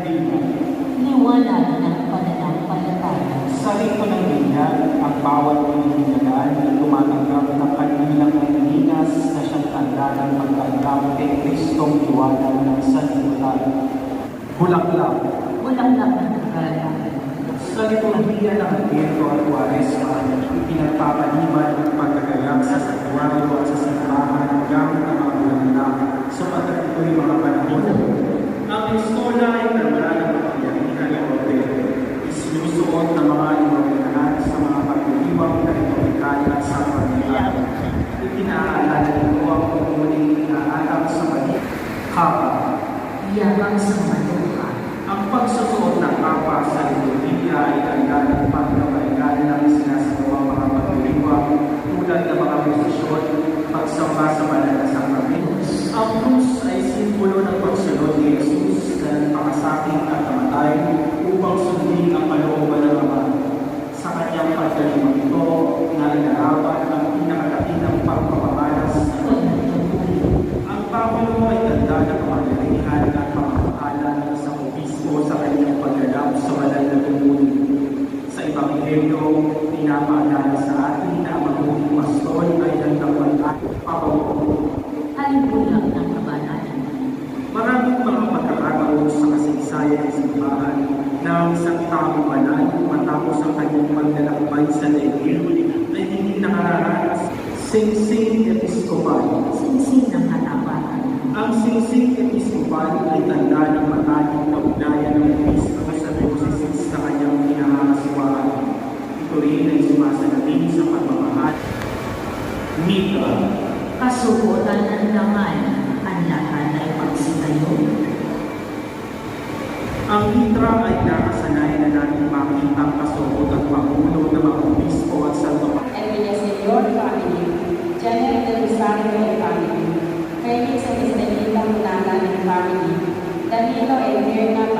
bilang. liwanag ng pananampalataya. Sa rito ng ganyan, ang bawat pinahinggan ay tumatanggap ng kanilang pagninas na siyang tanda ng pagtanggap kay Kristong liwanag ng sanlibutan. Bulaklak. Lang ng kagalakan. Sa liturhiya ng Advento at Quaresma, ipinagpapaliban ang pagkagalak sa santuario at sa simbahan gamit ang mga bulaklak sapagkat ito'y mga panahon. Ang estola ay tanda ng makayagihan ng Ordero. Isinusuot ng mga inordenahan sa mga pagdiriwang na liturhikal at sakramental. Itinaalala nito ang pagmuling inaalam sa mali. Kapa. Yabang sa maluha. Ang pagsusuot ng kapa sa liturhiya ay tanda ng pagkabaikan ng sinasagawa mga pagdiriwang tulad ng mga posisyon, pagsamba sa banal na sakramento. Ang krus ay simbolo ng pagsunod ni Jesus na nagpakasakit at namatay upang sundin ang kalooban ng Ama. Sa kanyang pagdalimang ito, na inarapan ang pinakadakilang pagpapamalas ng ang Pakulo ay tanda ng kamangyarihan at pamamahala ng isang obispo sa kanyang paglalap sa banal na tumulo. Sa Ebanghelyo, pinapaalala sa atin na ang mabuting pastol ay nagdawan at papabuto. Halimulang ng kabanalan. Maraming mga pagkakataon sa kasaysayan ng simbahan na ang isang taong banal matapos ang kanyang paglalakbay sa daigil ay hindi nakararanas. Sing-sing Episcopal Singsing ng hanapan. Ang singsing episkopal ay tanda ng mataging kaugnayan ng obispo sa diocese sa kanyang pinahahaswaan. Ito rin ay sumasalamin sa pagmamahal. Mitra, Kasuotan ng laman. Ang lahat ay pagsitayo. ang mitra ay nakasanay na natin makita ang kasuot at pangulo ng mga obispo at salvapan. and Villaseñor family, Janet del Rosario and family, Felix and Estelita Munana and family, Danilo and